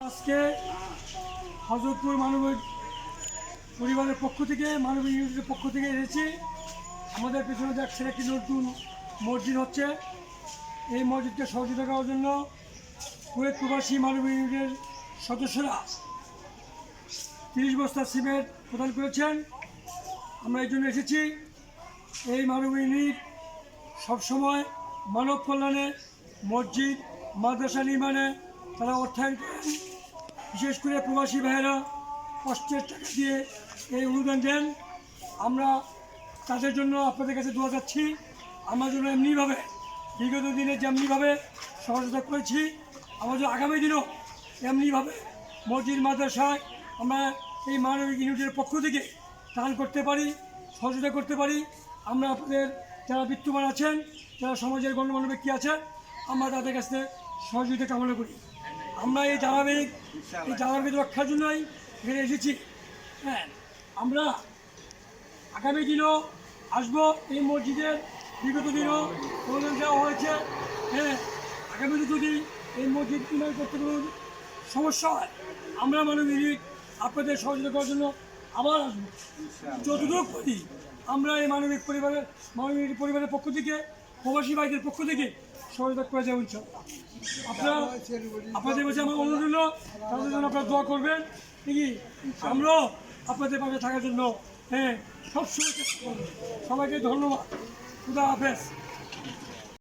আজকে হজরতপুর মানবিক পরিবারের পক্ষ থেকে, মানবিক ইউনিটের পক্ষ থেকে এসেছি। আমাদের পেছনে দেখছেন একটি নতুন মসজিদ হচ্ছে। এই মসজিদকে সহযোগিতা করার জন্য কুয়েত প্রবাসী মানবিক ইউনিটের সদস্যরা তিরিশ বস্তা সিমেন্ট প্রদান করেছেন। আমরা এই জন্য এসেছি। এই মানবিক ইউনিট সবসময় মানব কল্যাণে মসজিদ, মাদ্রাসা নির্মাণে তারা অর্থায়ন করেন। বিশেষ করে প্রবাসী ভাইয়েরা, কষ্টের টাকা দিয়ে এই অনুদান দেন। আমরা তাদের জন্য আপনাদের কাছে দোয়া যাচ্ছি। আমরা যেন এমনিভাবে বিগত দিনে যেমনিভাবে সহযোগিতা করেছি যেন আগামী দিনও এমনিভাবে মসজিদ, মাদ্রাসায় আমরা এই মানবিক ইউনিটের পক্ষ থেকে দান করতে পারি, সহযোগিতা করতে পারি। আমরা আপনাদের যারা বিত্তমান আছেন, যারা সমাজের গণ্যমান্য ব্যক্তি আছেন, আমরা তাদের কাছে সহযোগিতা কামনা করি। আমরা এই ধারাবাহিক এই ধারাবাহিক রক্ষার জন্যই এখানে এসেছি। হ্যাঁ আমরা আগামী দিনও আসব এই মসজিদের বিগত দিনও অনুদান দেওয়া হয়েছে। হ্যাঁ আগামী দিনে যদি এই মসজিদ নির্মাণ করতে কোনো সমস্যা হয় আমরা মানবিক আপনাদের সহযোগিতা করার জন্য আবার আসব। যতটুকু করি আমরা এই মানবিক পরিবারের মানবিক পরিবারের পক্ষ থেকে প্রবাসী ভাইদের পক্ষ থেকে সহযোগিতা করে যাবেন আপনারা আপনাদের কাছে আমার অনুরোধ হলো তাদের জন্য আপনারা দোয়া করবেন। ঠিকই আমরাও আপনাদের পাশে থাকার জন্য হ্যাঁ সবসময় সবাইকে ধন্যবাদ। খুদা হাফেজ।